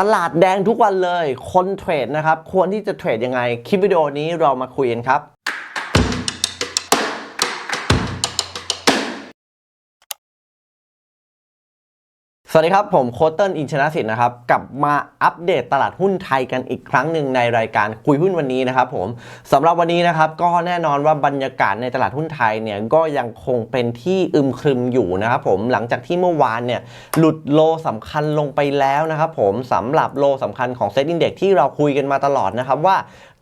ตลาดแดงทุกวันเลย คนเทรดนะครับ ควรที่จะเทรดยังไง คลิปวิดีโอนี้เรามาคุยกันครับ สวัสดีครับ ผมโคตเติ้ลอินชนะสิทธิ์นะครับ กลับมาอัปเดตตลาดหุ้นไทยกันอีกครั้งหนึ่งในรายการคุยหุ้นวันนี้นะครับผมสำหรับวันนี้นะครับก็แน่นอนว่าบรรยากาศในตลาดหุ้นไทยเนี่ยก็ยังคงเป็นที่อึมครึมอยู่นะครับผมหลังจากที่เมื่อวานเนี่ยหลุดโลสำคัญลงไปแล้วนะครับผมสำหรับโลสำคัญของเซ็ตอินเด็กที่เราคุยกันมาตลอดนะครับว่า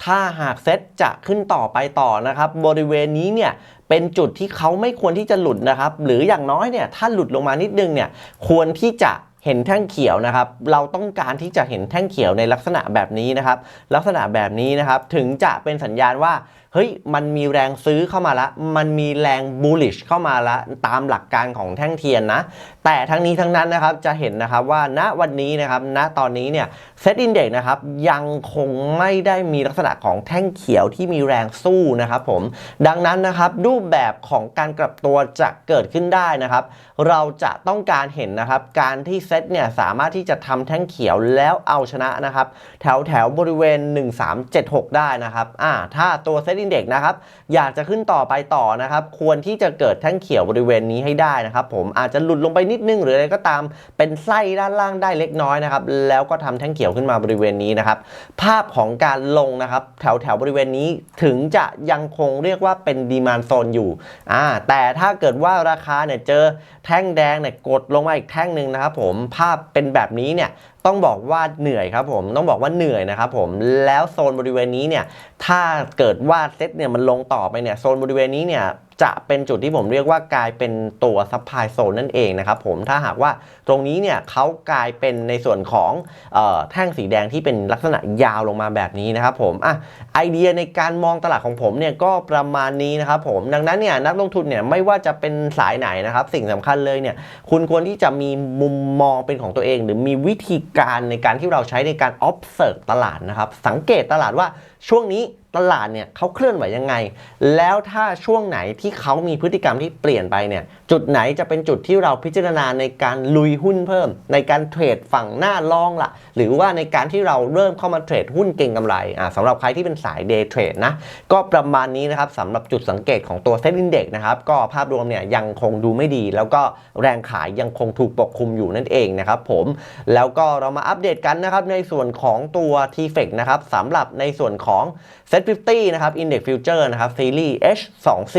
ถ้าหากเซ็ตจะขึ้นต่อไปต่อนะครับบริเวณนี้เนี่ยเป็นจุดที่เขาไม่ควรที่จะหลุดนะครับ หรืออย่างน้อยเนี่ยถ้าหลุดลงมานิดนึงเนี่ยควรที่จะเห็นแท่งเขียวนะครับ เราต้องการที่จะเห็นแท่งเขียวในลักษณะแบบนี้นะครับ ลักษณะแบบนี้นะครับ ถึงจะเป็นสัญญาณว่า เฮ้ยมันมีแรงซื้อเข้ามาละ มันมีแรง bullish เข้ามาละ ตามหลักการของแท่งเทียนนะ แต่ทั้งนี้ทั้งนั้นนะครับจะเห็นนะครับว่าณวันนี้นะครับณตอนนี้เนี่ยเซตอินเด็กนะครับยังคงไม่ได้มีลักษณะของแท่งเขียวที่มีแรงสู้นะครับผมดังนั้นนะครับรูปแบบของการกลับตัวจะเกิดขึ้นได้นะครับ เราจะต้องการเห็นนะครับการที่เซตเนี่ยสามารถที่จะทำแท่งเขียวแล้วเอาชนะนะครับแถวแถวบริเวณ 1376 ได้นะครับอ่าถ้าตัวเซตอินเด็กนะครับ อยากจะขึ้นต่อไปต่อนะครับ ควรที่จะเกิดแท่งเขียวบริเวณนี้ให้ได้นะครับผมอาจจะหลุดลงไปนิดนึงหรืออะไรก็ตามเป็นไส้ด้านล่างได้เล็กน้อยนะครับ แล้วก็ทำแท่งเขียวขึ้นมาบริเวณนี้นะครับ ภาพของการลงนะครับ แถวแถวบริเวณนี้ถึงจะยังคงเรียกว่าเป็นดีมานโซนอยู่อ่าแต่ถ้าเกิดว่าราคาเนี่ยเจอแท่งแดงเนี่ยกดลงมาอีกแท่งหนึ่งนะครับผมภาพเป็นแบบนี้เนี่ย ต้องบอกว่าเหนื่อยครับผมต้องบอกว่าเหนื่อยนะครับผมแล้วโซนบริเวณนี้เนี่ยถ้าเกิดว่าเซตเนี่ยมันลงต่อไปเนี่ยโซนบริเวณนี้เนี่ย จะเป็นจุดที่ผมเรียกว่ากลายเป็นตัวซัพพลายโซนนั่นเองนะครับผมถ้าหากว่าตรงนี้เนี่ยเขากลายเป็นในส่วนของออแท่งสีแดงที่เป็นลักษณะยาวลงมาแบบนี้นะครับผมอะไอเดียในการมองตลาดของผมเนี่ยก็ประมาณนี้นะครับผมดังนั้นเนี่ยนักลงทุนเนี่ยไม่ว่าจะเป็นสายไหนนะครับสิ่งสำคัญเลยเนี่ยคุณควรที่จะมีมุมมองเป็นของตัวเอง หรือมีวิธีการในการที่เราใช้ในการ observe ตลาดนะครับสังเกตตลาดว่า ช่วงนี้ตลาดเนี่ยเขาเคลื่อนไหวยังไง แล้วถ้าช่วงไหนที่เขามีพฤติกรรมที่เปลี่ยนไปเนี่ยจุดไหนจะเป็นจุดที่เราพิจารณาในการลุยหุ้นเพิ่ม ในการเทรดฝั่งหน้าลองละหรือว่าในการที่เราเริ่มเข้ามาเทรดหุ้นเก่งกำไรอ่าสำหรับใครที่เป็นสาย day trade นะก็ประมาณนี้นะครับสำหรับจุดสังเกตของตัวเซ็นดินเด็กนะครับก็ภาพรวมเนี่ยยังคงดูไม่ดี แล้วก็แรงขายยังคงถูกปกคลุมอยู่นั่นเองนะครับผมแล้วก็เรามาอัปเดตกันนะครับในส่วนของตัว t f e c นะครับสำหรับในส่วนของ Set 50นะครับ Index Future นะครับซีรีส์ H24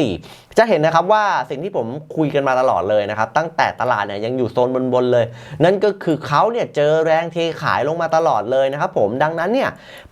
จะเห็นนะครับว่าสิ่งที่ผมคุยกันมาตลอดเลยนะครับ ตั้งแต่ตลาดเนี่ยยังอยู่โซนบนๆเลย นั่นก็คือเขาเนี่ยเจอแรงเทขายลงมาตลอดเลยนะครับผมดังนั้นเนี่ย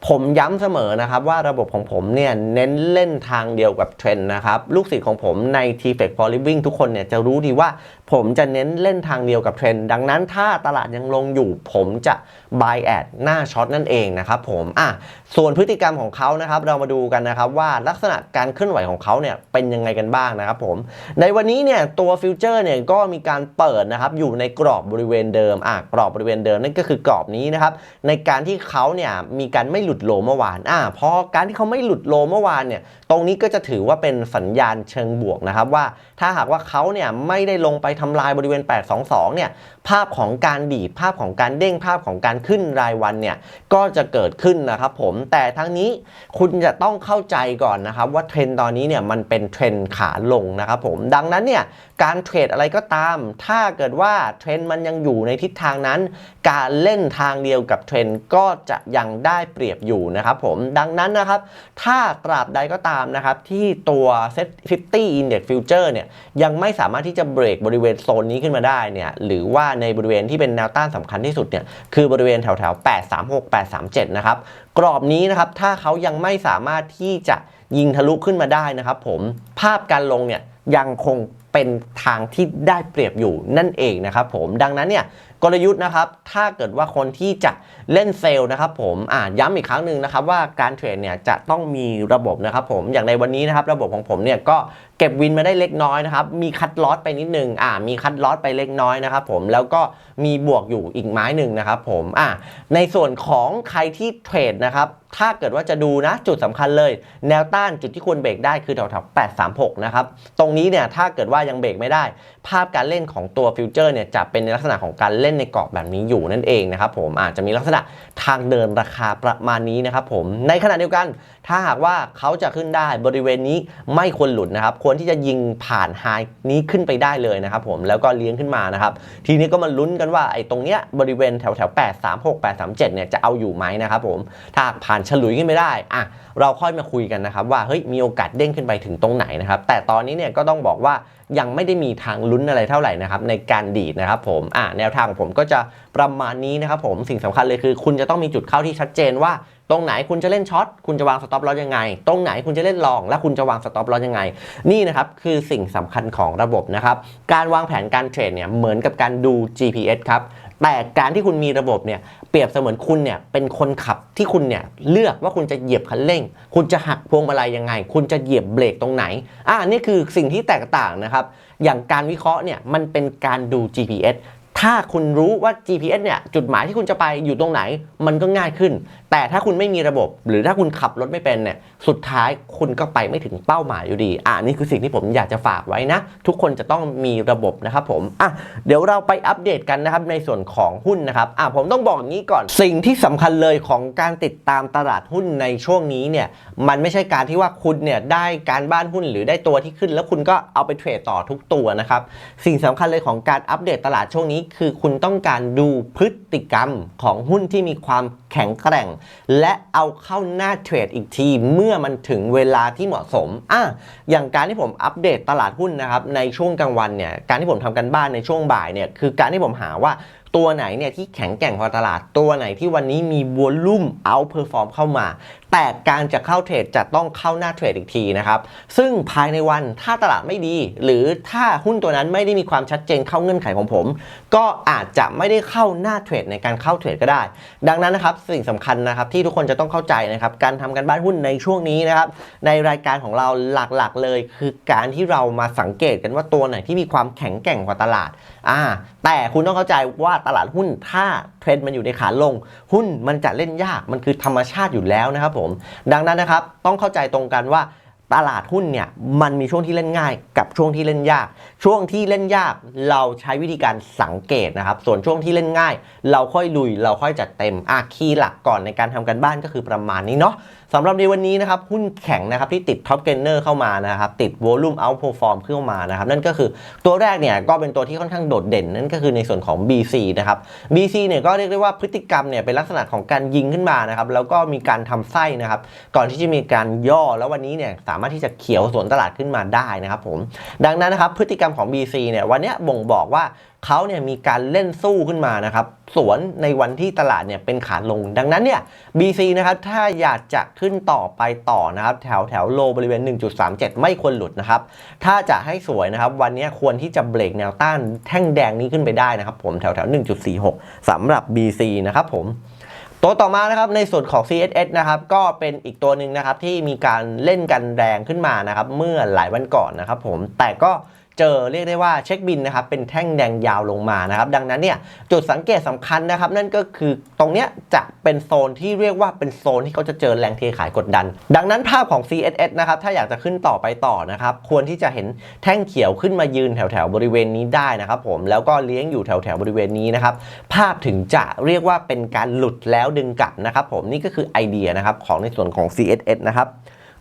ผมย้ำเสมอนะครับว่าระบบของผมเนี่ยเน้นเล่นทางเดียวกับเทรนด์นะครับ ลูกศิษย์ของผมใน t f e c for Living ทุกคนเนี่ยจะรู้ดีว่าผมจะเน้นเล่นทางเดียวกับเทรนด์ดังนั้นถ้าตลาดยังลงอยู่ ผมจะ buy at หน้าช็อตนั่นเองนะครับผมอะส่วนพฤติกรรมของเขานะครับ เรามาดูกันนะครับว่าลักษณะการเคลื่อนไหวของเขาเนี่ยเป็นยังไงกันบ้างนะครับผม ในวันนี้เนี่ยตัวฟิวเจอร์เนี่ยก็มีการเปิดนะครับอยู่ในกรอบบริเวณเดิมอะกรอบบริเวณเดิมนั่นก็คือกรอบนี้นะครับในการที่เขาเนี่ยมีการไม่หลุดโลเมื่อวานอะพอการที่เขาไม่หลุดโลเมื่อวานเนี่ยตรงนี้ก็จะถือว่าเป็นสัญญาณเชิงบวกนะครับว่าถ้าหากว่าเขาเนี่ยไม่ได้ลงไปทำลายบริเวณ 822 เนี่ย ภาพของการดีดภาพของการเด้งภาพของการขึ้นรายวันเนี่ยก็จะเกิดขึ้นนะครับผมแต่ทั้งนี้คุณจะต้องเข้าใจก่อนนะครับว่าเทรนด์ตอนนี้เนี่ยมันเป็นเทรนด์ขาลงนะครับผมดังนั้นเนี่ยการเทรดอะไรก็ตาม ถ้าเกิดว่าเทรนด์มันยังอยู่ในทิศทางนั้น การเล่นทางเดียวกับเทรนด์ก็จะยังได้เปรียบอยู่นะครับผมดังนั้นนะครับ ถ้าตราบใดก็ตามนะครับที่ตัว Set 50 Index Future เนี่ยยังไม่สามารถที่จะเบรกบริเวณโซนนี้ขึ้นมาได้เนี่ยหรือว่าในบริเวณที่เป็นแนวต้านสำคัญที่สุดเนี่ยคือบริเวณแถวแถว836 837 นะครับ กรอบนี้นะครับถ้าเขายังไม่สามารถที่จะยิงทะลุขึ้นมาได้นะครับผมภาพการลงเนี่ยยังคงเป็นทางที่ได้เปรียบอยู่นั่นเองนะครับผมดังนั้นเนี่ย กลยุทธ์นะครับ ถ้าเกิดว่าคนที่จะเล่นเซลล์นะครับผมอ่าย้ำอีกครั้งหนึ่งนะครับว่าการเทรดเนี่ยจะต้องมีระบบนะครับผมอย่างในวันนี้นะครับระบบของผมเนี่ยก็เก็บวินมาได้เล็กน้อยนะครับมีคัดลอสไปนิดนึงอ่ามีคัดลอสไปเล็กน้อยนะครับผมแล้วก็มีบวกอยู่อีกไม้หนึ่งนะครับผมอ่าในส่วนของใครที่เทรดนะครับถ้าเกิดว่าจะดูนะจุดสำคัญเลย แนวต้านจุดที่ควรเบรกได้คือแถวๆ836 นะครับ ตรงนี้เนี่ยถ้าเกิดว่ายังเบรกไม่ได้ ภาพการเล่นของตัวฟิวเจอร์เนี่ยจะเป็นในลักษณะของการเล่นนในกรอบแบบนี้อยู่นั่นเองนะครับผมอาจจะมีลักษณะทางเดินราคาประมาณนี้นะครับผมในขณะเดียวกัน ถ้าหากว่าเขาจะขึ้นได้บริเวณนี้ไม่ควรหลุดนะครับควรที่จะยิงผ่านไฮนี้ขึ้นไปได้เลยนะครับผมแล้วก็เลี้ยงขึ้นมานะครับทีนี้ก็มาลุ้นกันว่าไอ้ตรงเนี้ยบริเวณแถวแถว8 3 6 8 3 7เนี่ยจะเอาอยู่ไหมนะครับผมถ้าผ่านฉลุยขึ้นไปได้อะเราค่อยมาคุยกันนะครับว่าเฮ้ยมีโอกาสเด้งขึ้นไปถึงตรงไหนนะครับแต่ตอนนี้เนี่ยก็ต้องบอกว่า ยังไม่ได้มีทางลุ้นอะไรเท่าไหร่นะครับในการดีดนะครับผมอ่าแนวทางของผมก็จะประมาณนี้นะครับผมสิ่งสำคัญเลยคือ คุณจะต้องมีจุดเข้าที่ชัดเจนว่า ตรงไหนคุณจะเล่นช็อตคุณจะวางสต็อปลอสยังไง ตรงไหนคุณจะเล่นลอง และคุณจะวางสต็อปลอสยังไง นี่นะครับคือสิ่งสำคัญของระบบนะครับการวางแผนการเทรดเนี่ยเหมือนกับการดู GPS ครับ แต่การที่คุณมีระบบเนี่ยเปรียบเสมือนคุณเนี่ยเป็นคนขับที่คุณเนี่ยเลือกว่าคุณจะเหยียบคันเร่ง คุณจะหักพวงมาลัยยังไง คุณจะเหยียบเบรกตรงไหนอ่านี่คือสิ่งที่แตกต่างนะครับ อย่างการวิเคราะห์เนี่ยมันเป็นการดู GPS ถ้าคุณรู้ว่า GPS เนี่ยจุดหมายที่คุณจะไปอยู่ตรงไหน มันก็ง่ายขึ้น แต่ถ้าคุณไม่มีระบบ หรือถ้าคุณขับรถไม่เป็นเนี่ยสุดท้ายคุณก็ไปไม่ถึงเป้าหมายอยู่ดี อ่านี่คือสิ่งที่ผมอยากจะฝากไว้นะ ทุกคนจะต้องมีระบบนะครับผมอะเดี๋ยวเราไปอัปเดตกันนะครับในส่วนของหุ้นนะครับอะผมต้องบอกอย่างนี้ก่อน สิ่งที่สำคัญเลยของการติดตามตลาดหุ้นในช่วงนี้เนี่ยมันไม่ใช่การที่ว่าคุณเนี่ยได้การบ้านหุ้นหรือได้ตัวที่ขึ้น แล้วคุณก็เอาไปเทรดต่อทุกตัวนะครับสิ่งสำคัญเลยของการอัปเดตตลาดช่วงนี้คือคุณต้องการดูพฤติกรรมของหุ้นที่มีความแข็งแกร่ง และเอาเข้าหน้าเทรดอีกที เมื่อมันถึงเวลาที่เหมาะสมอะอย่างการที่ผมอัปเดตตลาดหุ้นนะครับในช่วงกลางวันเนี่ยการที่ผมทำกันบ้านในช่วงบ่ายเนี่ยคือการที่ผมหาว่า ตัวไหนเนี่ยที่แข็งแกร่งพอตลาดตัวไหนที่วันนี้มีวอลลุ่มเอาเพอร์ฟอร์มเข้ามา แต่การจะเข้าเทรดจะต้องเข้าหน้าเทรดอีกทีนะครับ ซึ่งภายในวันถ้าตลาดไม่ดี หรือถ้าหุ้นตัวนั้นไม่ได้มีความชัดเจนเข้าเงื่อนไขของผม ก็อาจจะไม่ได้เข้าหน้าเทรดในการเข้าเทรดก็ได้ ดังนั้นนะครับสิ่งสำคัญนะครับที่ทุกคนจะต้องเข้าใจนะครับการทำกันบ้านหุ้นในช่วงนี้นะครับในรายการของเราหลักๆเลย คือการที่เรามาสังเกตกันว่าตัวไหนที่มีความแข็งแกร่งกว่าตลาดอ่า แต่คุณต้องเข้าใจว่าตลาดหุ้นถ้าเทรนด์มันอยู่ในขาลง หุ้นมันจะเล่นยากมันคือธรรมชาติอยู่แล้วนะครับผมดังนั้นนะครับต้องเข้าใจตรงกันว่าตลาดหุ้นเนี่ยมันมีช่วงที่เล่นง่ายกับช่วงที่เล่นยาก ช่วงที่เล่นยากเราใช้วิธีการสังเกตนะครับ ส่วนช่วงที่เล่นง่าย เราค่อยลุยเราค่อยจัดเต็มอะคีหลักก่อนในการทำกันบ้านก็คือประมาณนี้เนาะ สำหรับในวันนี้นะครับหุ้นแข็งนะครับที่ติดท็อปเกนเนอร์เข้ามานะครับติดวอลุ่มเอาท์ r ฟอร์มเข้ามานะครับนั่นก็คือตัวแรกเนี่ยก็เป็นตัวที่ค่อนข้างโดดเด่น นั่นก็คือในส่วนของ BC นะครับ BC เนี่ยก็เรียกได้ว่าพฤติกรรมเนี่ยเป็นลักษณะของการยิงขึ้นมานะครับแล้วก็มีการทำไส้นะครับก่อนที่จะมีการย่อแล้ววันนี้เนี่ยสามารถที่จะเขียวสวนตลาดขึ้นมาได้นะครับผมดังนั้นนะครับพฤติกรรมของ BC เนี่ยวันเนี้ยบ่งบอกว่า เขาเนี่ยมีการเล่นสู้ขึ้นมานะครับ สวนในวันที่ตลาดเนี่ยเป็นขาลง ดังนั้นเนี่ย BC นะครับ ถ้าอยากจะขึ้นต่อไปต่อนะครับ แถวแถวโลบริเวณ 1.37 ไม่ควรหลุดนะครับ ถ้าจะให้สวยนะครับ วันนี้ควรที่จะเบรกแนวต้านแท่งแดงนี้ขึ้นไปได้นะครับ ผมแถวแถว 1.46สำหรับ BC นะครับผมตัวต่อมานะครับในส่วนของ CSS นะครับก็เป็นอีกตัวหนึ่งนะครับที่มีการเล่นกันแรงขึ้นมานะครับเมื่อหลายวันก่อนนะครับผมแต่ก็ เจอเรียกได้ว่าเช็คบินนะครับเป็นแท่งแดงยาวลงมานะครับดังนั้นเนี่ยจุดสังเกตสำคัญนะครับนั่นก็คือตรงเนี้ยจะเป็นโซนที่เรียกว่าเป็นโซนที่เขาจะเจอแรงเทขายกดดัน ดังนั้นภาพของ CSS นะครับถ้าอยากจะขึ้นต่อไปต่อนะครับควรที่จะเห็นแท่งเขียวขึ้นมายืนแถวแถวๆบริเวณนี้ได้นะครับผมแล้วก็เลี้ยงอยู่แถวแถวๆบริเวณนี้นะครับภาพถึงจะเรียกว่าเป็นการหลุดแล้วดึงกลับนะครับผมนี่ก็คือไอเดียนะครับของในส่วนของ CSS นะครับ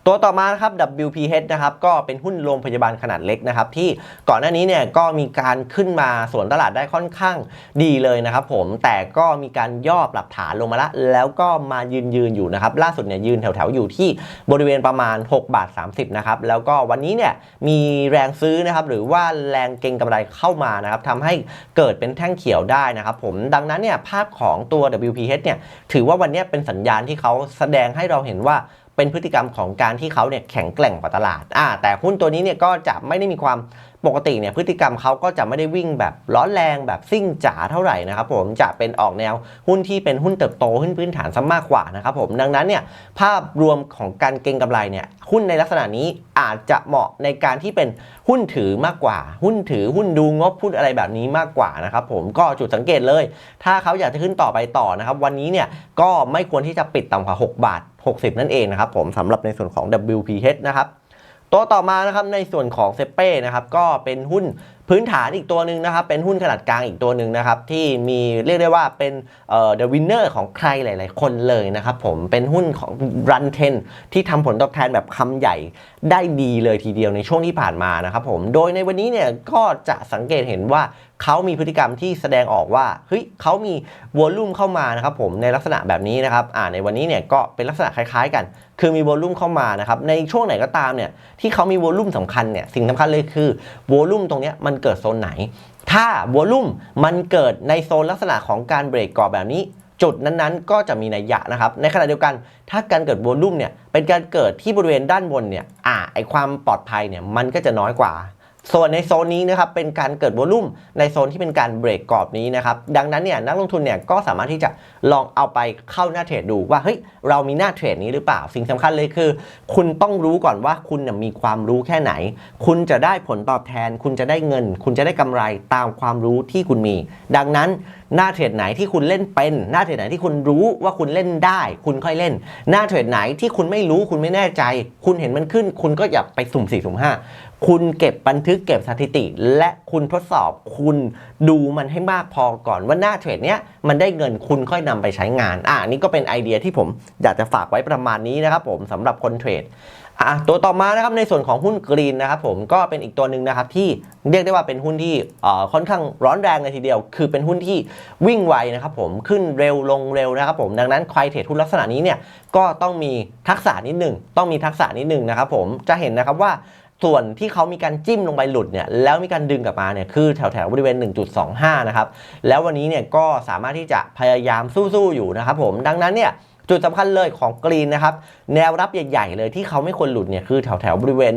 ตัวต่อมานะครับ WPH นะครับก็เป็นหุ้นโรงพยาบาลขนาดเล็กนะครับที่ก่อนหน้านี้เนี่ยก็มีการขึ้นมาสวนตลาดได้ค่อนข้างดีเลยนะครับผมแต่ก็มีการย่อปรับฐานลงมาละ แล้วก็มายืนยืนอยู่นะครับล่าสุดเนี่ยยืนแถวๆอยู่ที่บริเวณประมาณ 6 บาท 30นะครับแล้วก็วันนี้เนี่ยมีแรงซื้อนะครับหรือว่าแรงเก็งกำไรเข้ามานะครับทำให้เกิดเป็นแท่งเขียวได้นะครับผมดังนั้นเนี่ยภาพของตัว WPH เนี่ยถือว่าวันนี้เป็นสัญญาณที่เขาแสดงให้เราเห็นว่า เป็นพฤติกรรมของการที่เขาเนี่ยแข็งแกร่งกว่าตลาดอ่าแต่หุ้นตัวนี้เนี่ยก็จะไม่ได้มีความปกติเนี่ยพฤติกรรมเขาก็จะไม่ได้วิ่งแบบร้อนแรงแบบซิ่งจ๋าเท่าไหร่นะครับผมจะเป็นออกแนวหุ้นที่เป็นหุ้นเติบโตหุ้นพื้นฐานซะมากกว่านะครับผมดังนั้นเนี่ยภาพรวมของการเก็งกำไรเนี่ยหุ้นในลักษณะนี้อาจจะเหมาะในการที่เป็นหุ้นถือมากกว่า หุ้นถือหุ้นดูงบหุ้นอะไรแบบนี้มากกว่านะครับผมก็จุดสังเกตเลย ถ้าเขาอยากจะขึ้นต่อไปต่อนะครับวันนี้เนี่ยก็ไม่ควรที่จะปิดต่ำกว่า 6 บาท 60 นั่นเองนะครับผมสำหรับในส่วนของ WPH นะครับตัวต่อมานะครับในส่วนของเซเป้นะครับก็เป็นหุ้นพื้นฐานอีกตัวหนึ่งนะครับ เป็นหุ้นขนาดกลางอีกตัวหนึ่งนะครับ ที่มีเรียกได้ว่าเป็นเอ่อ the winner ของใครหลาย ๆ คนเลยนะครับผมเป็นหุ้นของ run 10ที่ทำผลตอบแทนแบบคำใหญ่ได้ดีเลยทีเดียวในช่วงที่ผ่านมานะครับผมโดยในวันนี้เนี่ยก็จะสังเกตเห็นว่า เขามีพฤติกรรมที่แสดงออกว่าเฮ้ยเขามีวอลลุ่มเข้ามานะครับผมในลักษณะแบบนี้นะครับอ่าในวันนี้เนี่ยก็เป็นลักษณะคล้ายๆกัน คือมีวอลลุ่มเข้ามานะครับในช่วงไหนก็ตามเนี่ยที่เขามีวอลลุ่มสำคัญเนี่ยสิ่งสำคัญเลยคือวอลลุ่มตรงนี้มันเกิดโซนไหน ถ้าวอลลุ่มมันเกิดในโซนลักษณะของการเบรกกรอบแบบนี้จุดนั้นๆ ก็จะมีนัยยะนะครับ ในขณะเดียวกันถ้าการเกิดวอลลุ่มเนี่ยเป็นการเกิดที่บริเวณด้านบนเนี่ยอ่าไอความปลอดภัยเนี่ยมันก็จะน้อยกว่า ส่วนในโซนนี้นะครับเป็นการเกิดวอลุ่มในโซนที่เป็นการเบรกกรอบนี้นะครับดังนั้นเนี่ยนักลงทุนเนี่ยก็สามารถที่จะลองเอาไปเข้าหน้าเทรดดูว่าเฮ้ยเรามีหน้าเทรดนี้หรือเปล่า สิ่งสำคัญเลยคือ คุณต้องรู้ก่อนว่าคุณมีความรู้แค่ไหน คุณจะได้ผลตอบแทน คุณจะได้เงิน คุณจะได้กำไรตามความรู้ที่คุณมี ดังนั้นหน้าเทรดไหนที่คุณเล่นเป็น หน้าเทรดไหนที่คุณรู้ว่าคุณเล่นได้ คุณค่อยเล่น หน้าเทรดไหนที่คุณไม่รู้คุณไม่แน่ใจ คุณเห็นมันขึ้น คุณก็อย่าไปสุ่มสี่สุ่มห้า คุณเก็บบันทึกเก็บสถิติ และคุณทดสอบคุณดูมันให้มากพอก่อนว่าหน้าเทรดเนี้ยมันได้เงินคุณค่อยนำไปใช้งาน อ่านี่ก็เป็นไอเดียที่ผมอยากจะฝากไว้ประมาณนี้นะครับผมสำหรับคนเทรดอะตัวต่อมานะครับในส่วนของหุ้นกรีนนะครับผมก็เป็นอีกตัวหนึ่งนะครับที่เรียกได้ว่าเป็นหุ้นที่เอ่อค่อนข้างร้อนแรงเลยทีเดียว คือเป็นหุ้นที่วิ่งไวนะครับผมขึ้นเร็วลงเร็วนะครับผมดังนั้นใครเทรดหุ้นลักษณะนี้เนี่ยก็ต้องมีทักษะนิดหนึ่งต้องมีทักษะนิดหนึ่งนะครับผมจะเห็นนะครับว่า ส่วนที่เขามีการจิ้มลงไปหลุดเนี่ยแล้วมีการดึงกลับมาเนี่ยคือแถวแถวๆบริเวณ 1.25 นะครับ แล้ววันนี้เนี่ยก็สามารถที่จะพยายามสู้ๆอยู่นะครับผมดังนั้นเนี่ย จุดสำคัญเลยของกรีนนะครับ แนวรับใหญ่ๆเลยที่เขาไม่ควรหลุดเนี่ยคือแถวแถวๆบริเวณ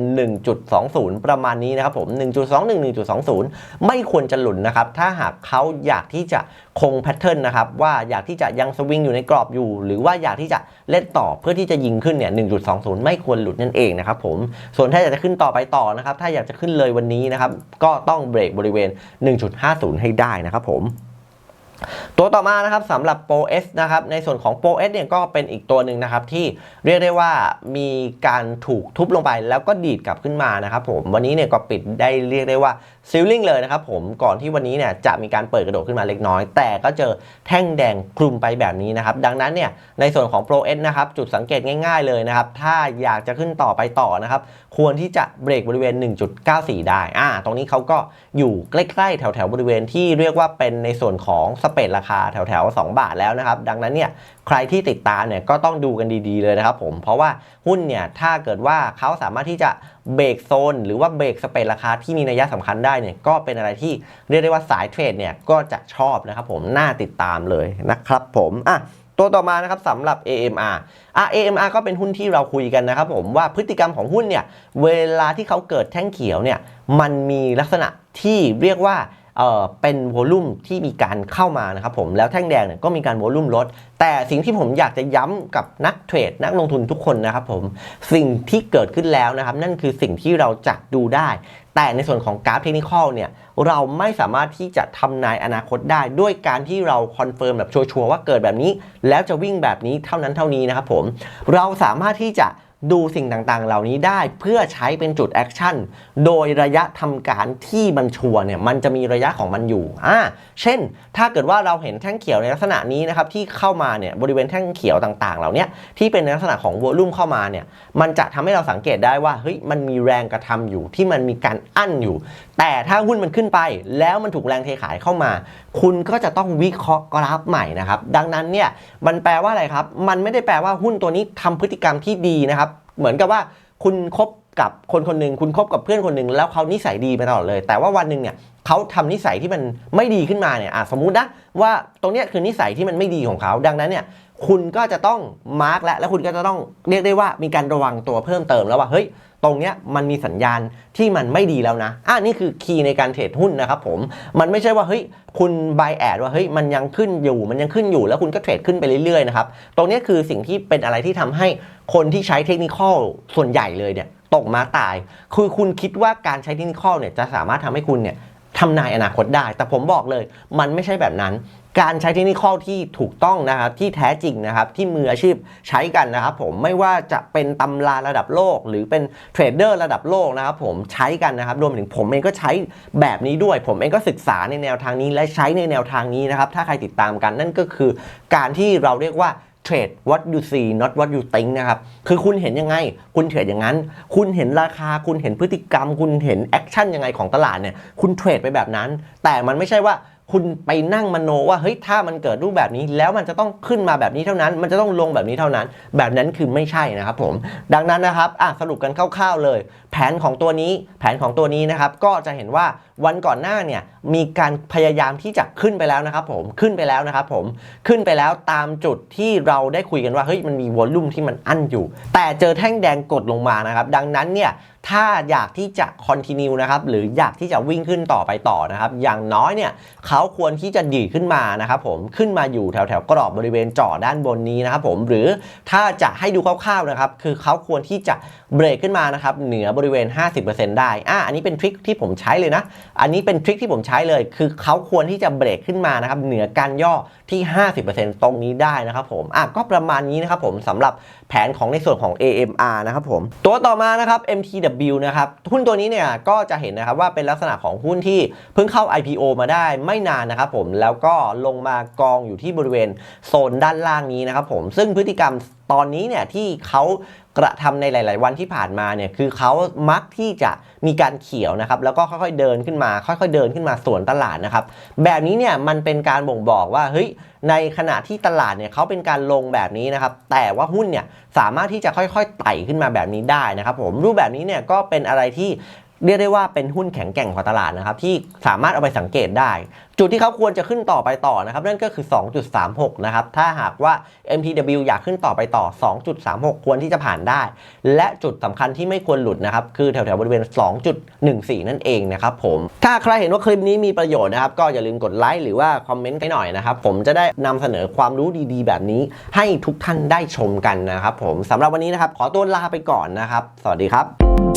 1.20 ประมาณนี้นะครับผม 1.21 1.20 ไม่ควรจะหลุดนะครับ ถ้าหากเขาอยากที่จะคงแพทเทิร์นนะครับว่าอยากที่จะยังสวิงอยู่ในกรอบอยู่ หรือว่าอยากที่จะเล่นต่อเพื่อที่จะยิงขึ้นเนี่ย 1.20 ไม่ควรหลุดนั่นเองนะครับผม ส่วนถ้าอยากจะขึ้นต่อไปต่อนะครับ ถ้าอยากจะขึ้นเลยวันนี้นะครับ ก็ต้องเบรกบริเวณ 1.50 ให้ได้นะครับผม ตัวต่อมานะครับสำหรับ Pro S นะครับในส่วนของ Pro S เนี่ยก็เป็นอีกตัวหนึ่งนะครับที่เรียกได้ว่ามีการถูกทุบลงไปแล้วก็ดีดกลับขึ้นมานะครับผมวันนี้เนี่ยก็ปิดได้เรียกได้ว่า ซิลลิงเลยนะครับผมก่อนที่วันนี้เนี่ยจะมีการเปิดกระโดดขึ้นมาเล็กน้อย แต่ก็เจอแท่งแดงคลุมไปแบบนี้นะครับ ดังนั้นเนี่ยในส่วนของ Pro S นะครับจุดสังเกตง่าย ๆเลยนะครับ ถ้าอยากจะขึ้นต่อไปต่อนะครับ ควรที่จะเบรกบริเวณ 1.94 ได้อ่าตรงนี้เขาก็อยู่ใกล้ๆแถวๆบริเวณที่เรียกว่าเป็นในส่วนของสเปดราคาแถวๆ 2 บาทแล้วนะครับดังนั้นเนี่ยใครที่ติดตามเนี่ยก็ต้องดูกันดีๆเลยนะครับผมเพราะว่าหุ้นเนี่ยถ้าเกิดว่าเขาสามารถที่จะ เบรกโซนหรือว่าเบรกสเปดราคาที่มีนัยสำคัญได้เนี่ยก็เป็นอะไรที่เรียกได้ว่าสายเทรดเนี่ยก็จะชอบนะครับผมน่าติดตามเลยนะครับผมอะตัวต่อมานะครับสำหรับ AMR อะ AMR ก็เป็นหุ้นที่เราคุยกันนะครับผมว่าพฤติกรรมของหุ้นเนี่ยเวลาที่เขาเกิดแท่งเขียวเนี่ยมันมีลักษณะที่เรียกว่า เเป็นโวลุ่มที่มีการเข้ามานะครับผมแล้วแท่งแดงเนี่ยก็มีการโวลุ่มลด แต่สิ่งที่ผมอยากจะย้ำกับนักเทรดนักลงทุนทุกคนนะครับผมสิ่งที่เกิดขึ้นแล้วนะครับ นั่นคือสิ่งที่เราจะดูได้ แต่ในส่วนของกราฟเทคนิคเนี่ยเราไม่สามารถที่จะทำนายอนาคตได้ ด้วยการที่เราคอนเฟิร์มแบบชัวร์ว่าเกิดแบบนี้ แล้วจะวิ่งแบบนี้เท่านั้นเท่านี้นะครับผมเราสามารถที่จะ ดูสิ่งต่างๆ เหล่านี้ได้เพื่อใช้เป็นจุดแอคชั่น โดยระยะทำการที่มันชัวเนี่ยมันจะมีระยะของมันอยู่อ่าเช่น ถ้าเกิดว่าเราเห็นแท่งเขียวในลักษณะนี้นะครับที่เข้ามาเนี่ยบริเวณแท่งเขียวต่างๆ เหล่านี้ที่เป็นในลักษณะของวอลลุ่มเข้ามาเนี่ยมันจะทำให้เราสังเกตได้ว่าเฮ้ยมันมีแรงกระทำอยู่ที่มันมีการอั้นอยู่ แต่ถ้าหุ้นมันขึ้นไป แล้วมันถูกแรงเทขายเข้ามา คุณก็จะต้องวิเคราะห์กราฟใหม่นะครับดังนั้นเนี่ยมันแปลว่าอะไรครับ มันไม่ได้แปลว่าหุ้นตัวนี้ทำพฤติกรรมที่ดีนะครับ เหมือนกับว่าคุณคบกับคนคนหนึ่งคุณคบกับเพื่อนคนหนึ่งแล้วเขานิสัยดีไปตลอดเลย แต่ว่าวันหนึ่งเนี่ยเขาทำนิสัยที่มันไม่ดีขึ้นมาเนี่ยอะสมมุตินะว่าตรงเนี้ยคือนิสัยที่มันไม่ดีของเขาดังนั้นเนี่ยคุณก็จะต้องมาร์กและแล้วคุณก็จะต้องเรียกได้ว่ามีการระวังตัวเพิ่มเติมแล้วว่าเฮ้ย ตรงเนี้ยมันมีสัญญาณที่มันไม่ดีแล้วนะอะนี่คือคีย์ในการเทรดหุ้นนะครับผม มันไม่ใช่ว่าเฮ้ยคุณบายแอดว่าเฮ้ยมันยังขึ้นอยู่มันยังขึ้นอยู่แล้วคุณก็เทรดขึ้นไปเรื่อยๆนะครับ ตรงนี้คือสิ่งที่เป็นอะไรที่ทำให้คนที่ใช้เทคนิคอส่วนใหญ่เลยเนี่ยตกมาตาย คือคุณคิดว่าการใช้เทคนิคอเนี่ยจะสามารถทำให้คุณเนี่ย ทำนายอนาคตได้ แต่ผมบอกเลย มันไม่ใช่แบบนั้น การใช้เทคนิคที่ถูกต้องนะครับที่แท้จริงนะครับที่มืออาชีพใช้กันนะครับผมไม่ว่าจะเป็นตำราระดับโลก หรือเป็นเทรดเดอร์ระดับโลกนะครับผมใช้กันนะครับรวมถึงผมเองก็ใช้แบบนี้ด้วย ผมเองก็ศึกษาในแนวทางนี้และใช้ในแนวทางนี้นะครับถ้าใครติดตามกันนั่นก็คือ การที่เราเรียกว่า เทรด what you see not what you think นะครับ คือคุณเห็นยังไง คุณเทรดอย่างนั้น คุณเห็นราคา คุณเห็นพฤติกรรม คุณเห็นแอคชั่นยังไงของตลาดเนี่ย คุณเทรดไปแบบนั้น แต่มันไม่ใช่ว่า คุณไปนั่งมโนว่าเฮ้ยถ้ามันเกิดรูปแบบนี้ แล้วมันจะต้องขึ้นมาแบบนี้เท่านั้น มันจะต้องลงแบบนี้เท่านั้น แบบนั้นคือไม่ใช่นะครับผมดังนั้นนะครับอะสรุปกันคร่าวๆเลย แผนของตัวนี้แผนของตัวนี้นะครับก็จะเห็นว่าวันก่อนหน้าเนี่ยมีการพยายามที่จะขึ้นไปแล้วนะครับผมขึ้นไปแล้วนะครับผมขึ้นไปแล้วตามจุดที่เราได้คุยกันว่าเฮ้ยมันมีวอลลุ่มที่มันอั้นอยู่ แต่เจอแท่งแดงกดลงมานะครับดังนั้นเนี่ย ถ้าอยากที่จะคอนติเนียนะครับหรืออยากที่จะวิ่งขึ้นต่อไปต่อนะครับ อย่างน้อยเนี่ยเขาควรที่จะดีดขึ้นมานะครับผมขึ้นมาอยู่แถวแถวๆกรอบบริเวณเจาะด้านบนนี้นะครับผมหรือถ้าจะให้ดูคร่าวๆนะครับคือเขาควรที่จะเบรกขึ้นมานะครับเหนือบริเวณ 50%ได้อะอันนี้เป็นทริคที่ผมใช้เลยนะ อันนี้เป็นทริคที่ผมใช้เลย คือเขาควรที่จะเบรกขึ้นมานะครับเหนือการย่อที่ 50%ตรงนี้ได้นะครับผมอะก็ประมาณนี้นะครับผมสำหรับแผนของในส่วนของ AMR นะครับผมตัวต่อมานะครับ MTW นะครับหุ้นตัวนี้เนี่ยก็จะเห็นนะครับว่าเป็นลักษณะของหุ้นที่เพิ่งเข้า IPO มาได้ไม่นานนะครับผมแล้วก็ลงมากองอยู่ที่บริเวณโซนด้านล่างนี้นะครับผมซึ่งพฤติกรรมตอนนี้เนี่ยที่เขากระทำในหลาย ๆ วันที่ผ่านมาเนี่ยคือเขามักที่จะมีการเขียวนะครับแล้วก็ค่อย ๆ เดินขึ้นมา ค่อย ๆ เดินขึ้นมาสวนตลาดนะครับแบบนี้เนี่ยมันเป็นการบ่งบอกว่าเฮ้ยในขณะที่ตลาดเนี่ยเขาเป็นการลงแบบนี้นะครับแต่ว่าหุ้นเนี่ยสามารถที่จะค่อย ๆ ไต่ขึ้นมาแบบนี้ได้นะครับผมรูปแบบนี้เนี่ยก็เป็นอะไรที่ เรียกได้ว่าเป็นหุ้นแข็งแกร่งของตลาดนะครับที่สามารถเอาไปสังเกตได้ จุดที่เขาควรจะขึ้นต่อไปต่อนะครับนั่นก็คือ 2.36 นะครับถ้าหากว่า MTW อยากขึ้นต่อไปต่อ 2.36 ควรที่จะผ่านได้ และจุดสำคัญที่ไม่ควรหลุดนะครับคือแถวๆบริเวณ 2.14 นั่นเองนะครับผมถ้าใครเห็นว่าคลิปนี้มีประโยชน์นะครับก็อย่าลืมกดไลค์หรือว่าคอมเมนต์ให้หน่อยนะครับผมจะได้นำเสนอความรู้ดีๆ แบบนี้ ให้ทุกท่านได้ชมกันนะครับผมสำหรับวันนี้นะครับขอตัวลาไปก่อนนะครับ สวัสดีครับ